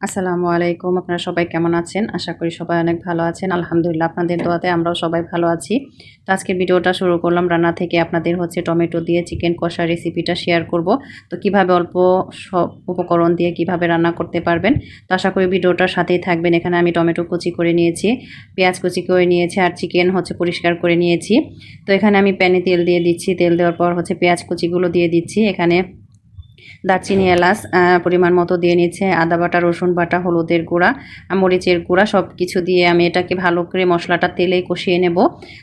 আসসালামু আলাইকুম, আপনারা সবাই কেমন আছেন? আশা করি সবাই অনেক ভালো আছেন। আলহামদুলিল্লাহ, আপনাদের দোয়াতে আমরাও সবাই ভালো আছি। তো আজকে ভিডিওটা শুরু করলাম রান্না থেকে। আপনাদের হচ্ছে টমেটো দিয়ে চিকেন কষা রেসিপিটা শেয়ার করব। তো কীভাবে অল্প সব উপকরণ দিয়ে কীভাবে রান্না করতে পারবেন? তো আশা করি ভিডিওটার সাথেই থাকবেন। এখানে আমি টমেটো কুচি করে নিয়েছি, পেঁয়াজ কুচি করে নিয়েছি আর চিকেন হচ্ছে পরিষ্কার করে নিয়েছি। তো এখানে আমি প্যানে তেল দিয়ে দিচ্ছি। তেল দেওয়ার পর হচ্ছে পেঁয়াজ কুচিগুলো দিয়ে দিচ্ছি। এখানে দারচিনি, এলাচ পরিমাণ মতো দিয়ে নিচ্ছে আদা বাটা, রসুন বাটা, হলুদের গুঁড়া মরিচের গুঁড়া সব কিছু দিয়ে আমি এটাকে ভালো করে মশলাটা তেলে কষিয়ে নেব।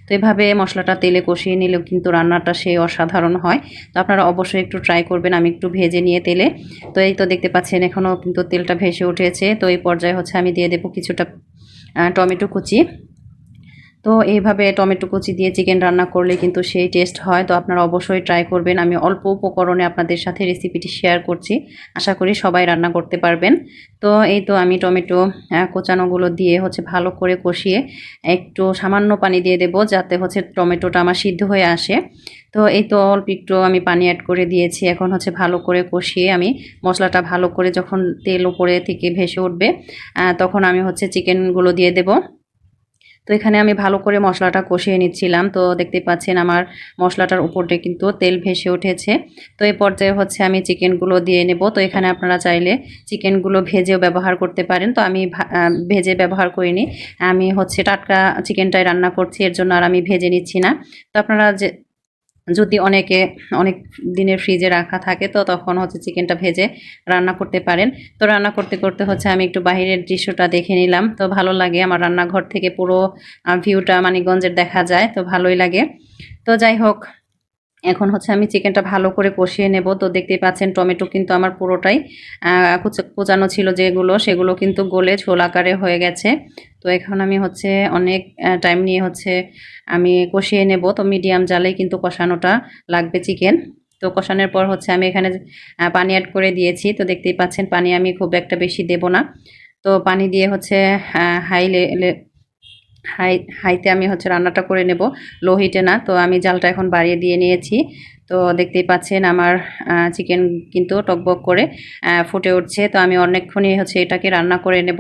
তো এভাবে মশলাটা তেলে কষিয়ে নিলেও কিন্তু রান্নাটা সে অসাধারণ হয়। তো আপনারা অবশ্যই একটু ট্রাই করবেন, আমি একটু ভেজে নিয়ে তেলে। তো এই তো দেখতে পাচ্ছেন, এখনও কিন্তু তেলটা ভেসে উঠেছে। তো এই পর্যায়ে হচ্ছে আমি দিয়ে দেবো কিছুটা টমেটো কুচি। তো এইভাবে টমেটো কুচি দিয়ে চিকেন রান্না করলে কিন্তু সেই টেস্ট হয়। তো আপনারা অবশ্যই ট্রাই করবেন। আমি অল্প উপকরণে আপনাদের সাথে রেসিপিটি শেয়ার করছি। আশা করি সবাই রান্না করতে পারবেন। তো এই তো আমি টমেটো কোচানোগুলো দিয়ে হচ্ছে ভালো করে কষিয়ে একটু সামান্য পানি দিয়ে দেব যাতে হচ্ছে টমেটোটা আমার সিদ্ধ হয়ে আসে। তো এই তো অল্প একটু আমি পানি অ্যাড করে দিয়েছি। এখন হচ্ছে ভালো করে কষিয়ে আমি মশলাটা ভালো করে যখন তেল উপরে থেকে ভেসে উঠবে তখন আমি হচ্ছে চিকেনগুলো দিয়ে দেবো। তো এখানে আমি ভালো করে মশলাটা কষিয়ে নিচ্ছিলাম। তো দেখতে পাচ্ছেন আমার মশলাটার উপরে কিন্তু তেল ভেসে উঠেছে। তো এই পর্যায়ে হচ্ছে আমি চিকেনগুলো দিয়ে নেব। তো এখানে আপনারা চাইলে চিকেনগুলো ভেজেও ব্যবহার করতে পারেন। তো আমি ভেজে ব্যবহার করিনি। আমি হচ্ছে টাটকা চিকেনটাই রান্না করছি। এর জন্য আর আমি ভেজে নিচ্ছি না। তো আপনারা যে যদি অনেকে, অনেক দিনের ফ্রিজে রাখা থাকে, তো তখন হচ্ছে চিকেনটা ভেজে রান্না করতে পারেন। তো রান্না করতে করতে হচ্ছে আমি একটু বাহিরের দৃশ্যটা দেখে নিলাম। তো ভালো লাগে আমার রান্নাঘর থেকে পুরো ভিউটা মানিকগঞ্জের দেখা যায়, তো ভালোই লাগে। তো যাই হোক, এখন হচ্ছে আমি চিকেনটা ভালো করে কষিয়ে নেব। তো দেখতেই পাচ্ছেন টমেটো কিন্তু আমার পুরোটাই কোচানো ছিল যেগুলো, সেগুলো কিন্তু গলে ঝোল আকারে হয়ে গেছে। তো এখন আমি হচ্ছে অনেক টাইম নিয়ে হচ্ছে আমি কষিয়ে নেব। তো মিডিয়াম জালে কিন্তু কষানোটা লাগবে চিকেন তো কষানোর পর হচ্ছে আমি এখানে পানি অ্যাড করে দিয়েছি। তো দেখতেই পাচ্ছেন, পানি আমি খুব একটা বেশি দেব না। তো পানি দিয়ে হচ্ছে হাই হাই, হাইতে আমি হচ্ছে রান্নাটা করে নেব। লো হিটে না, তো আমি জালটা এখন বাড়িয়ে দিয়ে নিয়েছি। তো দেখতেই পাচ্ছেন আমার চিকেন কিন্তু টকবক করে ফুটে উঠছে। তো আমি অনেকক্ষণই হচ্ছে এটাকে রান্না করে নেব।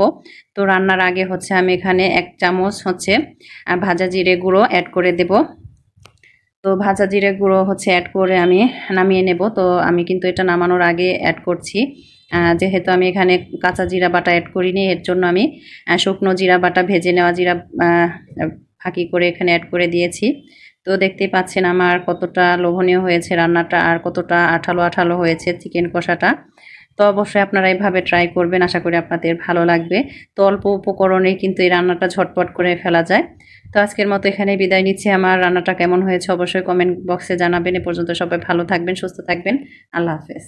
তো রান্নার আগে হচ্ছে আমি এখানে এক চামচ হচ্ছে ভাজা জিরে গুঁড়ো অ্যাড করে দেব। তো ভাজা জিরে গুঁড়ো হচ্ছে অ্যাড করে আমি নামিয়ে নেব। তো আমি কিন্তু এটা নামানোর আগে অ্যাড করছি। যেহেতু আমি এখানে কাঁচা জিরা বাটা অ্যাড করিনি, এর জন্য আমি শুকনো জিরা বাটা, ভেজে নেওয়া জিরা ফাঁকি করে এখানে অ্যাড করে দিয়েছি। তো দেখতেই পাচ্ছেন আমার কতটা লোভনীয় হয়েছে রান্নাটা আর কতটা আঠালো আঠালো হয়েছে চিকেন কষাটা। তো অবশ্যই আপনারা এইভাবে ট্রাই করবেন, আশা করি আপনাদের ভালো লাগবে। তো অল্প উপকরণে কিন্তু এই রান্নাটা ঝটপট করে ফেলা যায়। তো আজকের মতো এখানে বিদায় নিচ্ছি। আমার রান্নাটা কেমন হয়েছে অবশ্যই কমেন্ট বক্সে জানাবেন। এ পর্যন্ত সবাই ভালো থাকবেন, সুস্থ থাকবেন। আল্লাহ হাফেজ।